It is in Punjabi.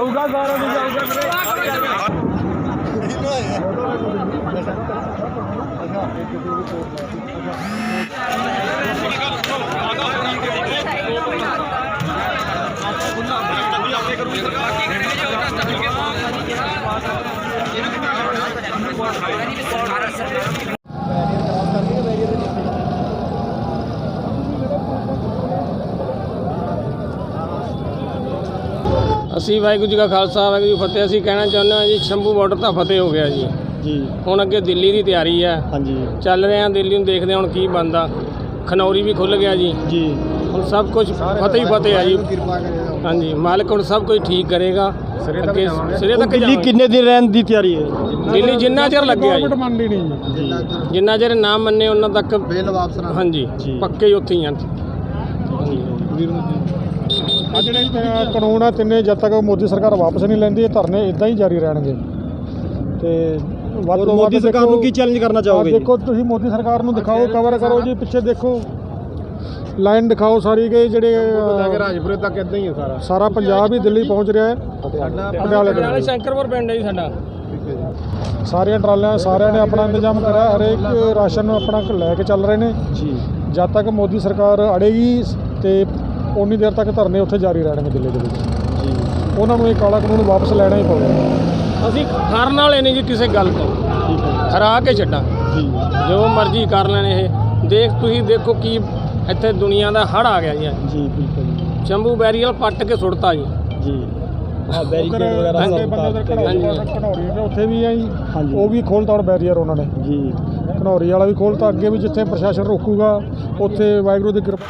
जाऊगा सारा भी जाऊगा भारत सरकार ਅਸੀਂ ਵਾਹਿਗੁਰੂ ਜੀ ਕਾ ਖਾਲਸਾ ਵਾਹਿਗੁਰੂ ਜੀ ਕੀ ਫਤਿਹ ਅਸੀਂ ਕਹਿਣਾ ਚਾਹੁੰਦੇ ਹਾਂ ਜੀ ਸ਼ੰਭੂ ਬਾਰਡਰ ਤਾਂ ਫਤਿਹ ਹੋ ਗਿਆ ਜੀ। ਜੀ। ਹੁਣ ਅੱਗੇ ਦਿੱਲੀ ਦੀ ਤਿਆਰੀ ਹੈ। ਹਾਂਜੀ। ਚੱਲ ਰਹੇ ਹਾਂ ਦਿੱਲੀ ਨੂੰ ਦੇਖਦੇ ਹਾਂ ਹੁਣ ਕੀ ਬਣਦਾ। ਖਨੌਰੀ ਵੀ ਖੁੱਲ ਗਿਆ ਜੀ। ਜੀ। ਹੁਣ ਸਭ ਕੁਝ ਫਤਿਹ ਹੀ ਫਤਿਹ ਆ ਜੀ। ਹਾਂਜੀ ਮਾਲਕ ਹੁਣ ਸਭ ਕੁਝ ਠੀਕ ਕਰੇਗਾ। ਅੱਗੇ ਸਿਰੇ ਤੱਕ ਦਿੱਲੀ। ਕਿੰਨੇ ਦਿਨ ਰਹਿਣ ਦੀ ਤਿਆਰੀ ਹੈ? ਦਿੱਲੀ ਜਿੰਨਾ ਚਿਰ ਲੱਗਿਆ ਜੀ। ਜਿੰਨਾ ਚਿਰ ਨਾ ਮੰਨੇ ਉਹਨਾਂ ਤੱਕ ਬੇਲ ਵਾਪਸ ਨਾ ਹਾਂਜੀ। ਪੱਕੇ ਹੀ ਉੱਥੇ ਹੀ ਆ। ਆ ਜਿਹੜੇ ਅ, ਕਾਨੂੰਨ ਆ ਤਿੰਨੇ ਜਦ ਤੱਕ ਮੋਦੀ ਸਰਕਾਰ ਵਾਪਸ ਨਹੀਂ ਲੈਂਦੀ ਇਹ ਧਰਨੇ ਇਦਾਂ ਹੀ ਜਾਰੀ ਰਹਿਣਗੇ। ਤੇ ਵੱਧ ਤੋਂ ਵੱਧ ਮੋਦੀ ਸਰਕਾਰ ਨੂੰ ਦੇਖੋ- ਕੀ ਚੈਲੰਜ ਕਰਨਾ ਆਹ ਚਾਹੋਗੇ ਜੀ? ਦੇਖੋ ਤੁਸੀਂ ਮੋਦੀ ਸਰਕਾਰ ਨੂੰ ਦਿਖਾਓ ਕਵਰ ਕਰੋ ਜੀ ਪਿੱਛੇ ਦੇਖੋ। ਲਾਈਨ ਦਿਖਾਓ ਸਾਰੀ ਕਿ ਜਿਹੜੇ ਅ, ਰਾਜਪੁਰੇ ਤੱਕ ਇਦਾਂ ਹੀ ਹੈ ਸਾਰਾ। ਸਾਰਾ ਪੰਜਾਬ ਹੀ ਦਿੱਲੀ ਪਹੁੰਚ ਰਿਹਾ ਹੈ। ਪਟਿਆਲੇ। ਤੋਂ ਨਾਲੇ ਸ਼ੰਕਰਪੁਰ ਪਿੰਡ ਹੈ ਜੀ ਸਾਡਾ। ਸਾਰੀਆਂ ਟਰਾਲੀਆਂ ਸਾਰਿਆਂ ਨੇ ਆਪਣਾ ਇੰਤਜ਼ਾਮ ਕਰਿਆ ਹਰੇਕ ਰਾਸ਼ਨ ਆਪਣਾ ਲੈ ਕੇ ਚੱਲ ਰਹੇ ਨੇ। ਜੀ। ਜਦ ਤੱਕ ਮੋਦੀ ਸਰਕਾਰ ਅੜੇਗੀ ਤੇ ਉਨੀ ਦੇਰ ਤੱਕ ਧਰਨੇ ਉੱਥੇ ਜਾਰੀ ਰਹਿਣਗੇ ਦਿੱਲੀ ਦੇ ਵਿੱਚ। ਜੀ। ਉਹਨਾਂ ਨੂੰ ਇਹ ਕਾਲਾ ਕਾਨੂੰਨ ਵਾਪਸ ਲੈਣਾ ਹੀ ਪਊਗਾ। ਅਸੀਂ ਹਾਰਨ ਵਾਲੇ ਨਹੀਂ ਜੀ ਕਿਸੇ ਗੱਲ ਤੋਂ। ਹੈ। ਹਰਾ ਕੇ ਛੱਡਾਂ। ਜੀ। ਜੋ ਮਰਜ਼ੀ ਕਰ ਲੈਣ ਇਹ। ਦੇਖ ਤੁਸੀਂ ਦੇਖੋ ਕੀ ਇੱਥੇ ਦੁਨੀਆ ਦਾ ਹੜ ਆ ਗਿਆ ਜੀ। ਜੀ ਬਿਲਕੁਲ। ਸ਼ੰਭੂ ਬੈਰੀਅਲ ਪੱਟ ਕੇ ਸੁੱਟਤਾ ਜੀ। ਜੀ। ਆ ਬੈਰੀਕੇਡ ਵਗੈਰਾ ਸਭ ਘਨੌਰੀ ਦੇ ਉੱਥੇ ਵੀ ਆ ਜੀ। ਉਹ ਵੀ ਖੋਲ੍ਹਤਾ ਹੁਣ ਬੈਰੀਅਰ ਉਹਨਾਂ ਨੇ। ਜੀ। ਘਨੌਰੀ ਵਾਲਾ ਵੀ ਖੋਲ੍ਹਤਾ ਅੱਗੇ ਵੀ ਜਿੱਥੇ ਪ੍ਰਸ਼ਾਸਨ ਰੋਕੂਗਾ ਉੱਥੇ ਵਾਹਿਗੁਰੂ ਦੀ ਕਿਰਪਾ।